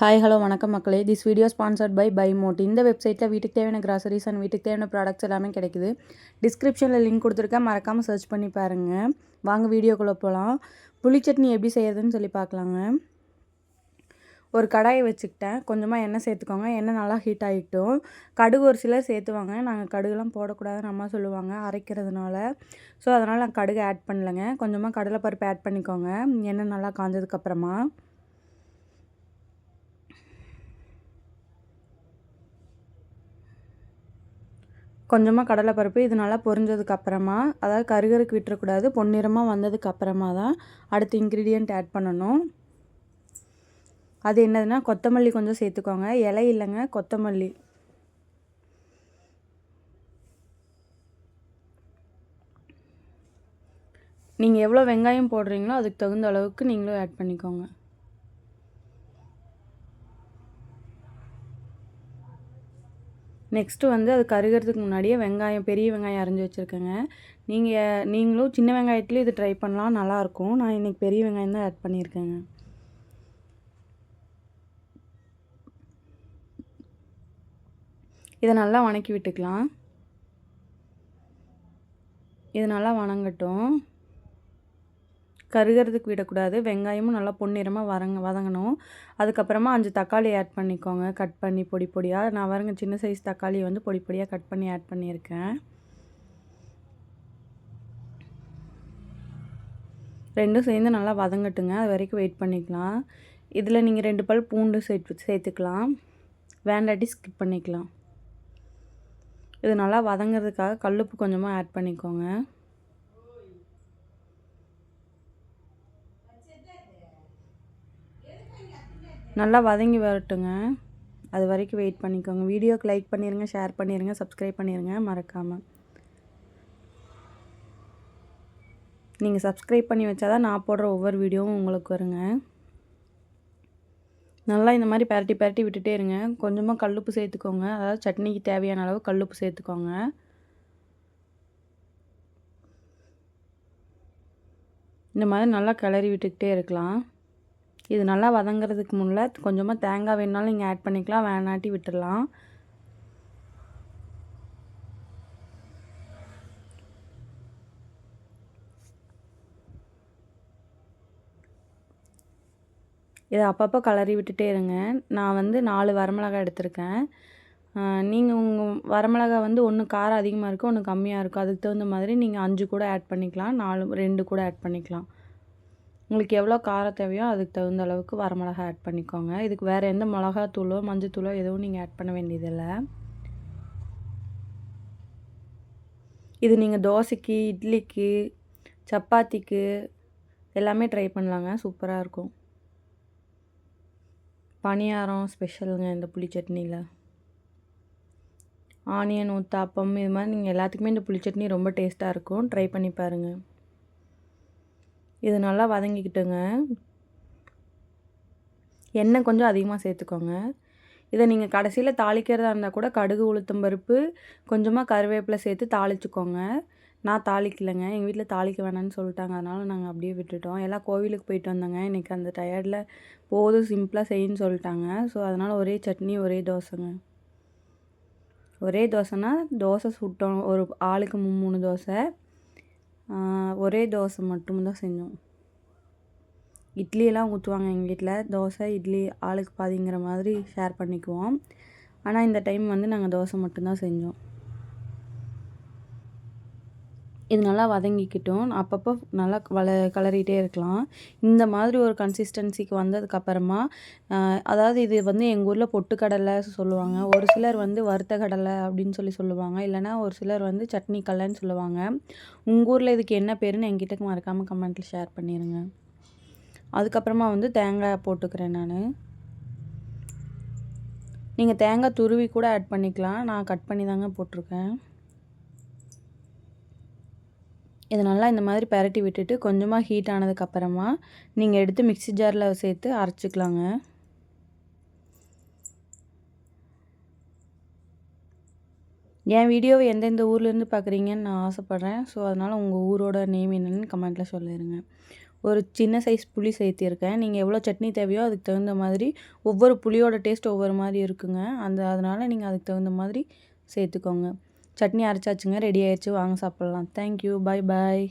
Hi hello வணக்கம் மக்களே. This video sponsored by by mode இந்த வெப்சைட்டில் வீட்டுக்கு தேவையான கிராசரிஸ் அண்ட் வீட்டுக்கு தேவையான ப்ராடக்ட்ஸ் எல்லாமே கிடைக்குது. டிஸ்கிரிப்ஷனில் லிங்க் கொடுத்துருக்கேன். மறக்காமல் சர்ச் பண்ணி பாருங்கள் வாங்க வீடியோக்குள்ளே போகலாம் புளிச்சட்னி எப்படி செய்யறதுன்னு சொல்லி பார்க்கலாங்க. ஒரு கடாயை வச்சுக்கிட்டேன். கொஞ்சமாக எண்ணெய் சேர்த்துக்கோங்க. எண்ணெய் நல்லா ஹீட் ஆகிட்டும் கடுகு ஒரு சிலர் சேர்த்துவாங்க. நாங்கள் கடுகுலாம் போடக்கூடாதுன்னு அம்மா சொல்லுவாங்க. அரைக்கிறதுனால. ஸோ அதனால் நான் கடுகு ஆட் பண்ணலைங்க. கொஞ்சமாக கடலைப்பருப்பு ஆட் பண்ணிக்கோங்க. எண்ணெய் நல்லா காஞ்சதுக்கப்புறமா கொஞ்சமாக கடலைப்பருப்பு இது நல்லா பொரிஞ்சதுக்கு அப்புறமா அதாவது கருகருக்கு விட்டுறக்கூடாது பொன்னிறமாக வந்ததுக்கு அப்புறமா தான் அடுத்த இன்க்ரீடியண்ட் ஆட் பண்ணணும். அது என்னதுன்னா கொத்தமல்லி கொஞ்சம் சேர்த்துக்கோங்க. இலை இல்லைங்க கொத்தமல்லி. நீங்கள் எவ்வளோ வெங்காயம் போடுறீங்களோ அதுக்கு தகுந்த அளவுக்கு நீங்களும் ஆட் பண்ணிக்கோங்க. நெக்ஸ்ட்டு வந்து அது கருகிறதுக்கு முன்னாடியே வெங்காயம் பெரிய வெங்காயம் அரைஞ்சி வச்சுருக்கேங்க. நீங்கள் நீங்களும் சின்ன வெங்காயத்துலேயும் இது ட்ரை பண்ணலாம் நல்லாயிருக்கும் நான் இன்றைக்கி பெரிய வெங்காயம் தான் ஆட் பண்ணியிருக்கேங்க. இதை நல்லா வணக்கி விட்டுக்கலாம். இது நல்லா வணங்கட்டும். கருகிறதுக்கு விடக்கூடாது. வெங்காயமும் நல்லா பொன்னிறமாக வரங்க வதங்கணும். அதுக்கப்புறமா அஞ்சு தக்காளி ஆட் பண்ணிக்கோங்க. கட் பண்ணி பொடி பொடியாக நான் வரங்க சின்ன சைஸ் தக்காளி வந்து பொடி பொடியாக கட் பண்ணி ஆட் பண்ணியிருக்கேன். ரெண்டும் சேர்ந்து நல்லா வதங்கட்டுங்க. அது வரைக்கும் வெயிட் பண்ணிக்கலாம். இதில் நீங்கள் ரெண்டு பல் பூண்டு சேர்த்து சேர்த்துக்கலாம். வேண்டாட்டி ஸ்கிப் பண்ணிக்கலாம். இது நல்லா வதங்கிறதுக்காக கல்லுப்பு கொஞ்சமாக ஆட் பண்ணிக்கோங்க. நல்லா வதங்கி வரட்டுங்க. அது வரைக்கும் வெயிட் பண்ணிக்கோங்க. வீடியோக்கு லைக் பண்ணிடுங்க ஷேர் பண்ணிடுங்க சப்ஸ்கிரைப் பண்ணிடுங்க மறக்காமல் நீங்கள் சப்ஸ்கிரைப் பண்ணி வச்சா தான் நான் போடுற ஒவ்வொரு வீடியோவும் உங்களுக்கு வருங்க. நல்லா இந்த மாதிரி பரட்டி பரட்டி விட்டுட்டே இருங்க. கொஞ்சமாக கல்லுப்பு சேர்த்துக்கோங்க. அதாவது சட்னிக்கு தேவையான அளவு கல்லுப்பு சேர்த்துக்கோங்க. இந்த மாதிரி நல்லா கிளறி விட்டுக்கிட்டே இருக்கலாம். இது நல்லா வதங்கிறதுக்கு முன்னே கொஞ்சமாக தேங்காய் வேணுனாலும் நீங்கள் ஆட் பண்ணிக்கலாம் வேணாட்டி விட்டுடலாம் இதை அப்பப்போ கலரி விட்டுட்டே இருங்க. நான் வந்து நாலு வரமிளகாய் எடுத்திருக்கேன். நீங்கள் உங்கள் வரமிளகா வந்து ஒன்று காரம் அதிகமாக இருக்கும் ஒன்று கம்மியாக இருக்கும் அதுக்கு தகுந்த மாதிரி நீங்கள் அஞ்சு கூட ஆட் பண்ணிக்கலாம் நாலு ரெண்டு கூட ஆட் பண்ணிக்கலாம். உங்களுக்கு எவ்வளோ காரம் தேவையோ அதுக்கு தகுந்த அளவுக்கு வரமிளகா ஆட் பண்ணிக்கோங்க. இதுக்கு வேறு எந்த மிளகாத்தூளோ மஞ்சத்தூளோ எதுவும் நீங்கள் ஆட் பண்ண வேண்டியதில்லை. இது நீங்கள் தோசைக்கு இட்லிக்கு சப்பாத்திக்கு எல்லாமே ட்ரை பண்ணலாங்க. சூப்பராக இருக்கும். பணியாரம் ஸ்பெஷலுங்க இந்த புளி சட்னியில் ஆனியன் ஊத்தாப்பம் இது மாதிரி நீங்கள் எல்லாத்துக்குமே இந்த புளி சட்னி ரொம்ப டேஸ்ட்டாக இருக்கும். ட்ரை பண்ணி பாருங்கள் இது நல்லா வதங்கிக்கிட்டுங்க. எண்ணெய் கொஞ்சம் அதிகமாக சேர்த்துக்கோங்க. இதை நீங்கள் கடைசியில் தாளிக்கிறதா இருந்தால் கூட கடுகு உளுத்தம் பருப்பு கொஞ்சமாக கருவேப்பிலை சேர்த்து தாளிச்சுக்கோங்க. நான் தாளிக்கலைங்க. எங்கள் வீட்டில் தாளிக்க வேணாம்னு சொல்லிட்டாங்க. அதனால் நாங்கள் அப்படியே விட்டுட்டோம். எல்லாம் கோவிலுக்கு போயிட்டு வந்தோங்க. இன்றைக்கி அந்த டயர்டில் போதும் சிம்பிளாக செய்யுன்னு சொல்லிட்டாங்க. ஸோ அதனால் ஒரே சட்னி ஒரே தோசைங்க. ஒரே தோசைனா தோசை சுட்டோம். ஒரு ஆளுக்கு மூணு தோசை. ஒரே தோசை மட்டும்தான் செஞ்சோம். இட்லியெல்லாம் ஊற்றுவாங்க எங்கள் வீட்டில் தோசை இட்லி ஆளுக்கு பாதிங்கிற மாதிரி ஷேர் பண்ணிக்குவோம். ஆனால் இந்த டைம் வந்து நாங்கள் தோசை மட்டும்தான் செஞ்சோம். இது நல்லா வதங்கிக்கிட்டோம். அப்பப்போ நல்லா வள கலரிகிட்டே இருக்கலாம். இந்த மாதிரி ஒரு கன்சிஸ்டன்சிக்கு வந்ததுக்கப்புறமா அதாவது இது வந்து எங்கள் ஊரில் பொட்டுக்கடலை சொல்லுவாங்க. ஒரு சிலர் வந்து வறுத்த கடலை அப்படின்னு சொல்லி சொல்லுவாங்க. இல்லைனா ஒரு சிலர் வந்து சட்னி கடலைன்னு சொல்லுவாங்க. உங்கள் ஊரில் இதுக்கு என்ன பேருன்னு எங்கிட்ட மறக்காமல் கமெண்ட்டில் ஷேர் பண்ணிடுங்க அதுக்கப்புறமா வந்து தேங்காய் போட்டுக்கிறேன் நான். நீங்கள் தேங்காய் துருவி கூட ஆட் பண்ணிக்கலாம். நான் கட் பண்ணி தாங்க போட்டிருக்கேன். இதை நல்லா இந்த மாதிரி பரட்டி விட்டுட்டு கொஞ்சமாக ஹீட் ஆனதுக்கப்புறமா நீங்கள் எடுத்து மிக்சி ஜாரில் சேர்த்து அரைச்சிக்கலாங்க. என் வீடியோவை எந்தெந்த ஊர்லேருந்து பார்க்குறீங்கன்னு நான் ஆசைப்பட்றேன். ஸோ அதனால் உங்கள் ஊரோட நேம் என்னென்னு கமெண்ட்டில் சொல்லிடுங்க ஒரு சின்ன சைஸ் புளி சேர்த்திருக்கேன். நீங்கள் எவ்வளோ சட்னி தேவையோ அதுக்கு தகுந்த மாதிரி ஒவ்வொரு புளியோட டேஸ்ட் ஒவ்வொரு மாதிரி இருக்குங்க. அந்த அதனால் நீங்கள் அதுக்கு தகுந்த மாதிரி சேர்த்துக்கோங்க. சட்னி அரைச்சாச்சுங்க ரெடி ஆயிடுச்சு வாங்க சாப்பிட்லாம். தேங்க்யூ பாய் பாய்